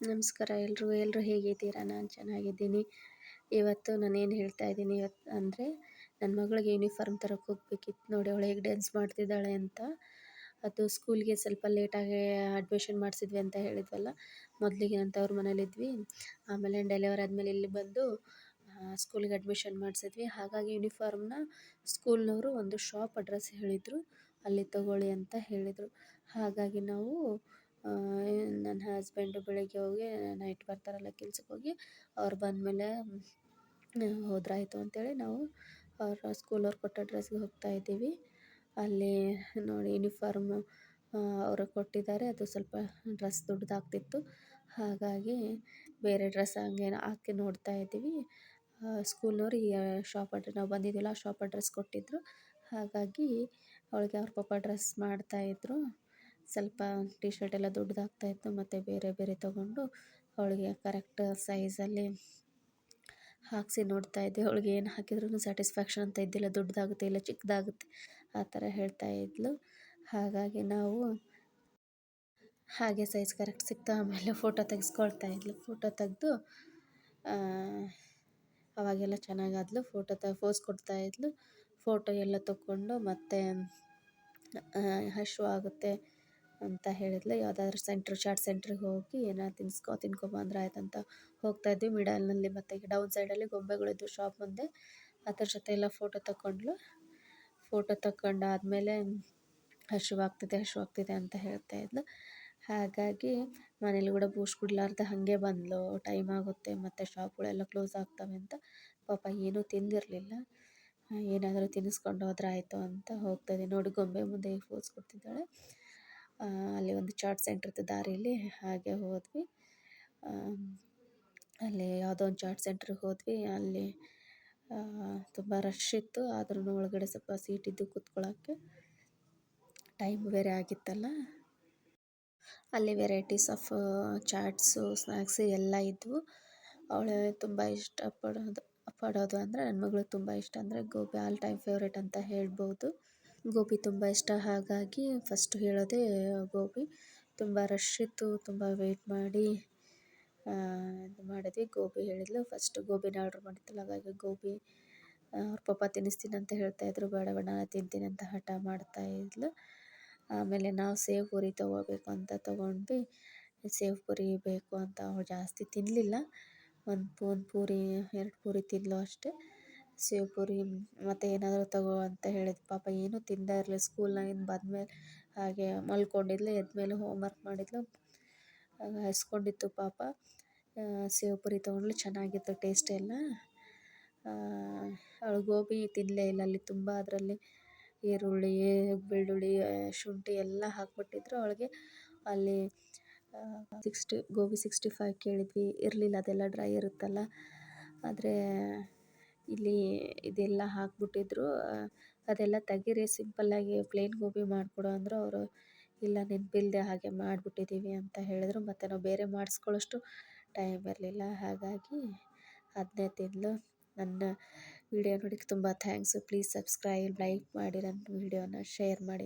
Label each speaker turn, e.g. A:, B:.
A: ನಮಸ್ಕಾರ ಎಲ್ಲರೂ ಎಲ್ಲರೂ ಹೇಗಿದ್ದೀರಾ? ನಾನು ಚೆನ್ನಾಗಿದ್ದೀನಿ. ಇವತ್ತು ನಾನೇನು ಹೇಳ್ತಾ ಇದ್ದೀನಿ ಇವತ್ತು ಅಂದರೆ ನನ್ನ ಮಗಳಿಗೆ ಯೂನಿಫಾರ್ಮ್ ತರಕ್ಕೆ ಹೋಗ್ಬೇಕಿತ್ತು ನೋಡಿ ಅವಳು ಹೇಗೆ ಡ್ಯಾನ್ಸ್ ಮಾಡ್ತಿದ್ದಾಳೆ ಅಂತ. ಅದು ಸ್ಕೂಲ್ಗೆ ಸ್ವಲ್ಪ ಲೇಟಾಗಿ ಅಡ್ಮಿಷನ್ ಮಾಡಿಸಿದ್ವಿ ಅಂತ ಹೇಳಿದ್ವಲ್ಲ. ಮೊದಲಿಗೆ ಅಂತ ಅವ್ರ ಮನೇಲಿದ್ವಿ. ಆಮೇಲೆ ಡೆಲಿವರಿ ಆದಮೇಲೆ ಇಲ್ಲಿ ಬಂದು ಸ್ಕೂಲಿಗೆ ಅಡ್ಮಿಷನ್ ಮಾಡಿಸಿದ್ವಿ. ಹಾಗಾಗಿ ಯೂನಿಫಾರ್ಮ್ನ ಸ್ಕೂಲ್ನವರು ಒಂದು ಶಾಪ್ ಅಡ್ರೆಸ್ ಹೇಳಿದರು. ಅಲ್ಲಿ ತಗೊಳ್ಳಿ ಅಂತ ಹೇಳಿದರು. ಹಾಗಾಗಿ ನಾವು ನನ್ನ ಹಸ್ಬೆಂಡು ಬೆಳಗ್ಗೆ ಹೋಗಿ ನೈಟ್ ಬರ್ತಾರಲ್ಲ ಕೆಲ್ಸಕ್ಕೆ ಹೋಗಿ, ಅವ್ರು ಬಂದಮೇಲೆ ಹೋದ್ರಾಯಿತು ಅಂತೇಳಿ ನಾವು ಅವ್ರ ಸ್ಕೂಲವ್ರು ಕೊಟ್ಟ ಡ್ರೆಸ್ಗೆ ಹೋಗ್ತಾ ಇದ್ದೀವಿ. ಅಲ್ಲಿ ನೋಡಿ ಯೂನಿಫಾರ್ಮು ಅವರು ಕೊಟ್ಟಿದ್ದಾರೆ. ಅದು ಸ್ವಲ್ಪ ಡ್ರೆಸ್ ದೊಡ್ಡದಾಗ್ತಿತ್ತು ಹಾಗಾಗಿ ಬೇರೆ ಡ್ರೆಸ್ ಹಂಗೆ ಹಾಕಿ ನೋಡ್ತಾ ಇದ್ದೀವಿ. ಸ್ಕೂಲ್ನವ್ರು ಈ ಶಾಪ್ ಅಡ್ರೆ ನಾವು ಬಂದಿದ್ದಿಲ್ಲ, ಆ ಶಾಪ್ ಅಡ್ರೆಸ್ ಕೊಟ್ಟಿದ್ದರು ಹಾಗಾಗಿ ಅವಳಿಗೆ ಅವ್ರ ಪಾಪ ಡ್ರೆಸ್ ಮಾಡ್ತಾಯಿದ್ರು ಸ್ವಲ್ಪ ಟಿ ಶರ್ಟ್ ಎಲ್ಲ ದೊಡ್ಡದಾಗ್ತಾಯಿತ್ತು ಮತ್ತು ಬೇರೆ ಬೇರೆ ತೊಗೊಂಡು ಅವಳಿಗೆ ಕರೆಕ್ಟ್ ಸೈಜಲ್ಲಿ ಹಾಕಿಸಿ ನೋಡ್ತಾ ಇದ್ದೆ. ಅವಳಿಗೆ ಏನು ಹಾಕಿದ್ರೂ ಸ್ಯಾಟಿಸ್ಫ್ಯಾಕ್ಷನ್ ಅಂತ ಇದ್ದಿಲ್ಲ, ದೊಡ್ಡದಾಗುತ್ತೆ ಇಲ್ಲ ಚಿಕ್ಕದಾಗುತ್ತೆ, ಆ ಥರ ಹೇಳ್ತಾ ಇದ್ಲು. ಹಾಗಾಗಿ ನಾವು ಹಾಗೆ ಸೈಜ್ ಕರೆಕ್ಟ್ ಸಿಕ್ತು. ಆಮೇಲೆ ಫೋಟೋ ತೆಗೆಸ್ಕೊಳ್ತಾ ಇದ್ಲು. ಫೋಟೋ ತೆಗೆದು ಅವಾಗೆಲ್ಲ ಚೆನ್ನಾಗಾದ್ಲು. ಫೋಟೋ ತ ಫೋಸ್ ಕೊಡ್ತಾ ಇದ್ಲು. ಫೋಟೋ ಎಲ್ಲ ತಗೊಂಡು ಮತ್ತು ಹಶು ಆಗುತ್ತೆ. ಅಂತ ಹೇಳಿದ್ಲು. ಯಾವುದಾದ್ರೂ ಸೆಂಟ್ರ್ ಚಾಟ್ ಸೆಂಟ್ರಿಗೆ ಹೋಗಿ ಏನಾದ್ರು ತಿನ್ಸ್ಕೊ ತಿನ್ಕೊಂಬಂದ್ರೆ ಆಯ್ತು ಆಯ್ತಂತ ಹೋಗ್ತಾ ಇದ್ವಿ. ಮಿಡಲ್ನಲ್ಲಿ ಮತ್ತು ಡೌನ್ ಸೈಡಲ್ಲಿ ಗೊಂಬೆಗಳಿದ್ವು ಶಾಪ್ ಮುಂದೆ. ಅದ್ರ ಜೊತೆ ಎಲ್ಲ ಫೋಟೋ ತಕೊಂಡ್ಲು ಫೋಟೋ ತಗೊಂಡಾದ್ಮೇಲೆ ಹಸಿವಾಗ್ತಿದೆ ಹಸಿವಾಗ್ತಿದೆ ಅಂತ ಹೇಳ್ತಾ ಇದ್ಲು. ಹಾಗಾಗಿ ಮನೇಲಿ ಕೂಡ ಬೂಸ್ಟ್ ಕುಡ್ಲಾರ್ದೆ ಹಾಗೆ ಬಂದ್ಲು. ಟೈಮ್ ಆಗುತ್ತೆ ಮತ್ತು ಶಾಪ್ಗಳೆಲ್ಲ ಕ್ಲೋಸ್ ಆಗ್ತವೆ ಅಂತ. ಪಾಪ ಏನೂ ತಿಂದಿರಲಿಲ್ಲ. ಏನಾದರೂ ತಿನ್ನಿಸ್ಕೊಂಡು ಹೋದ್ರೆ ಆಯಿತು ಅಂತ ಹೋಗ್ತಾ ಇದ್ದೆ ನೋಡಿ ಗೊಂಬೆ ಮುಂದೆ ಫೋಸ್ ಕೊಡ್ತಿದ್ದಾಳೆ. ಅಲ್ಲಿ ಒಂದು ಚಾಟ್ ಸೆಂಟ್ರ್ ಇತ್ತು ದಾರಿಯಲ್ಲಿ, ಹಾಗೆ ಹೋದ್ವಿ. ಅಲ್ಲಿ ಯಾವುದೋ ಒಂದು ಚಾಟ್ ಸೆಂಟ್ರಿಗೆ ಹೋದ್ವಿ. ಅಲ್ಲಿ ತುಂಬ ರಶ್ ಇತ್ತು. ಆದ್ರೂ ಒಳಗಡೆ ಸ್ವಲ್ಪ ಸೀಟ್ ಇದ್ದು ಕೂತ್ಕೊಳ್ಳೋಕ್ಕೆ ಟೈಮ್ ಬೇರೆ ಆಗಿತ್ತಲ್ಲ. ಅಲ್ಲಿ ವೆರೈಟೀಸ್ ಆಫ್ ಚಾಟ್ಸು ಸ್ನ್ಯಾಕ್ಸು ಎಲ್ಲ ಇದ್ವು. ಅವಳು ತುಂಬ ಇಷ್ಟಪಡೋದು, ಪಡೋದು ಅಂದರೆ ನನ್ನ ಮಗಳು ತುಂಬ ಇಷ್ಟ. ಅಂದರೆ ಗೋಬಿ ಆಲ್ ಟೈಮ್ ಫೇವ್ರೇಟ್ ಅಂತ ಹೇಳ್ಬೋದು. ಗೋಬಿ ತುಂಬ ಇಷ್ಟ. ಹಾಗಾಗಿ ಫಸ್ಟ್ ಹೇಳೋದೇ ಗೋಬಿ. ತುಂಬ ರಶ್ ಇತ್ತು, ತುಂಬ ವೆಯ್ಟ್ ಮಾಡಿ ಇದು ಮಾಡಿದ್ವಿ ಗೋಬಿ ಹೇಳಿದ್ಲು. ಫಸ್ಟ್ ಗೋಬಿನ ಆರ್ಡ್ರ್ ಮಾಡಿದ್ಲು ಹಾಗಾಗಿ ಗೋಬಿ ಅವ್ರ ಪಪ್ಪ ತಿನ್ನಿಸ್ತೀನಿ ಅಂತ ಹೇಳ್ತಾಯಿದ್ರು ಬೇಡ ಬೇಡ ನಾನು ತಿಂತೀನಿ ಅಂತ ಹಠ ಮಾಡ್ತಾಯಿದ್ಲು ಆಮೇಲೆ ನಾವು ಸೇವ್ ಪೂರಿ ತೊಗೋಬೇಕು ಅಂತ ತೊಗೊಂಡ್ವಿ. ಸೇವ್ ಪೂರಿ ಬೇಕು ಅಂತ ಅವಳು ಜಾಸ್ತಿ ತಿನ್ನಲಿಲ್ಲ ಒಂದು ಒಂದು ಪೂರಿ, ಎರಡು ಪೂರಿ ತಿಂದಳು ಅಷ್ಟೇ. ಸೇವ್ ಪೂರಿ ಮತ್ತು ಏನಾದರೂ ತಗೋ ಅಂತ ಹೇಳಿದ್, ಪಾಪ ಏನೂ ತಿಂದೇ ಇರಲಿಲ್ಲ. ಸ್ಕೂಲ್ನಾಗಿಂದ ಬಂದ್ಮೇಲೆ ಹಾಗೆ ಮಲ್ಕೊಂಡಿದ್ಲು, ಎದ್ಮೇಲೆ ಹೋಮ್ವರ್ಕ್ ಮಾಡಿದ್ಲು. ಹಸ್ಕೊಂಡಿತ್ತು ಪಾಪ. ಸೇವ್ ಪುರಿ ತೊಗೊಂಡ್ಳು, ಚೆನ್ನಾಗಿತ್ತು ಟೇಸ್ಟ್ ಎಲ್ಲ. ಅವಳು ಗೋಬಿ ತಿನ್ನಲೇ ಇಲ್ಲ ಅಲ್ಲಿ ತುಂಬ, ಅದರಲ್ಲಿ ಈರುಳ್ಳಿ, ಬೆಳ್ಳುಳ್ಳಿ ಶುಂಠಿ ಎಲ್ಲ ಹಾಕ್ಬಿಟ್ಟಿದ್ರು. ಅವಳಿಗೆ ಅಲ್ಲಿ ಸಿಕ್ಸ್ಟಿ ಗೋಬಿ ಸಿಕ್ಸ್ಟಿ ಫೈವ್ ಕೇಳಿದ್ವಿ. ಇರಲಿಲ್ಲ, ಅದೆಲ್ಲ ಡ್ರೈ ಇರುತ್ತಲ್ಲ. ಆದರೆ ಇಲ್ಲಿ ಇದೆಲ್ಲ ಹಾಕ್ಬಿಟ್ಟಿದ್ರು. ಅದೆಲ್ಲ ತೆಗೀರಿ ಸಿಂಪಲ್ಲಾಗಿ ಪ್ಲೇನ್ ಗೋಬಿ ಮಾಡಿಕೊಡು ಅಂದರು ಅವರು. ಇಲ್ಲ, ನೆನಪಿಲ್ದೆ ಹಾಗೆ ಮಾಡಿಬಿಟ್ಟಿದ್ದೀವಿ ಅಂತ ಹೇಳಿದ್ರು. ಮತ್ತು ನಾವು ಬೇರೆ ಮಾಡಿಸ್ಕೊಳ್ಳೋಷ್ಟು ಟೈಮ್ ಇರಲಿಲ್ಲ. ಹಾಗಾಗಿ ಅದನ್ನೇ ತಿಂದಳು ನನ್ನ ವಿಡಿಯೋ ನೋಡಿಕ್ಕೆ ತುಂಬ ಥ್ಯಾಂಕ್ಸು ಪ್ಲೀಸ್ ಸಬ್ಸ್ಕ್ರೈಬ್ ಲೈಕ್ ಮಾಡಿ, ನನ್ನ ವಿಡಿಯೋನ ಶೇರ್ ಮಾಡಿ.